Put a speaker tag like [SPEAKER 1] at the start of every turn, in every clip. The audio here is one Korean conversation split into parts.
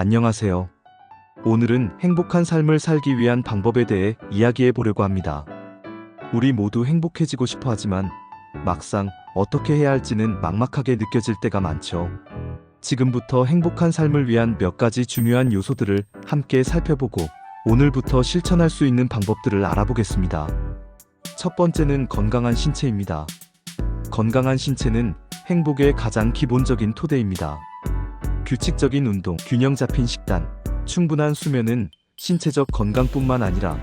[SPEAKER 1] 안녕하세요. 오늘은 행복한 삶을 살기 위한 방법에 대해 이야기해 보려고 합니다. 우리 모두 행복해지고 싶어 하지만 막상 어떻게 해야 할지는 막막하게 느껴질 때가 많죠. 지금부터 행복한 삶을 위한 몇 가지 중요한 요소들을 함께 살펴보고 오늘부터 실천할 수 있는 방법들을 알아보겠습니다. 첫 번째는 건강한 신체입니다. 건강한 신체는 행복의 가장 기본적인 토대입니다. 규칙적인 운동, 균형 잡힌 식단, 충분한 수면은 신체적 건강뿐만 아니라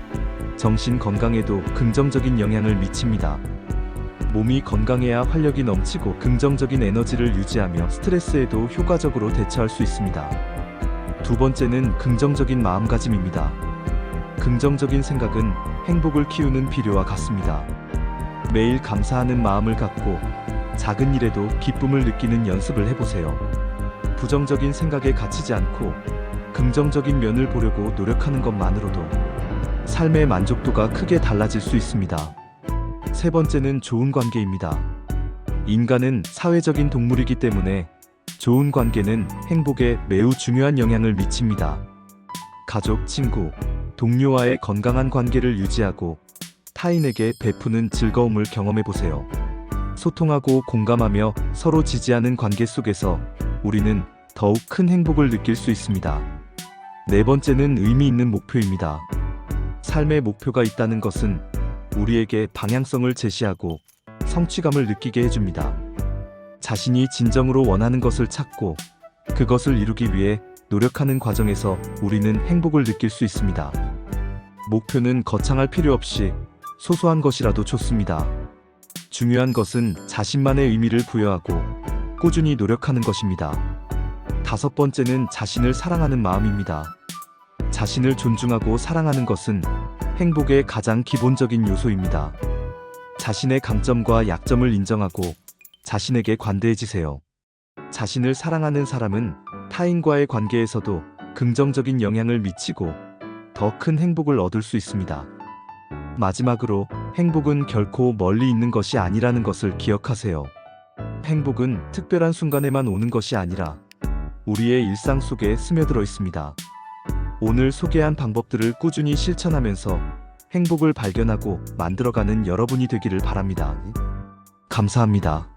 [SPEAKER 1] 정신 건강에도 긍정적인 영향을 미칩니다. 몸이 건강해야 활력이 넘치고 긍정적인 에너지를 유지하며 스트레스에도 효과적으로 대처할 수 있습니다. 두 번째는 긍정적인 마음가짐입니다. 긍정적인 생각은 행복을 키우는 비료와 같습니다. 매일 감사하는 마음을 갖고 작은 일에도 기쁨을 느끼는 연습을 해보세요. 부정적인 생각에 갇히지 않고 긍정적인 면을 보려고 노력하는 것만으로도 삶의 만족도가 크게 달라질 수 있습니다. 세 번째는 좋은 관계입니다. 인간은 사회적인 동물이기 때문에 좋은 관계는 행복에 매우 중요한 영향을 미칩니다. 가족, 친구, 동료와의 건강한 관계를 유지하고 타인에게 베푸는 즐거움을 경험해 보세요. 소통하고 공감하며 서로 지지하는 관계 속에서 우리는 더욱 큰 행복을 느낄 수 있습니다. 네 번째는 의미 있는 목표입니다. 삶의 목표가 있다는 것은 우리에게 방향성을 제시하고 성취감을 느끼게 해줍니다. 자신이 진정으로 원하는 것을 찾고 그것을 이루기 위해 노력하는 과정에서 우리는 행복을 느낄 수 있습니다. 목표는 거창할 필요 없이 소소한 것이라도 좋습니다. 중요한 것은 자신만의 의미를 부여하고 꾸준히 노력하는 것입니다. 다섯 번째는 자신을 사랑하는 마음입니다. 자신을 존중하고 사랑하는 것은 행복의 가장 기본적인 요소입니다. 자신의 강점과 약점을 인정하고 자신에게 관대해지세요. 자신을 사랑하는 사람은 타인과의 관계에서도 긍정적인 영향을 미치고 더 큰 행복을 얻을 수 있습니다. 마지막으로 행복은 결코 멀리 있는 것이 아니라는 것을 기억하세요. 행복은 특별한 순간에만 오는 것이 아니라 우리의 일상 속에 스며들어 있습니다. 오늘 소개한 방법들을 꾸준히 실천하면서 행복을 발견하고 만들어가는 여러분이 되기를 바랍니다. 감사합니다.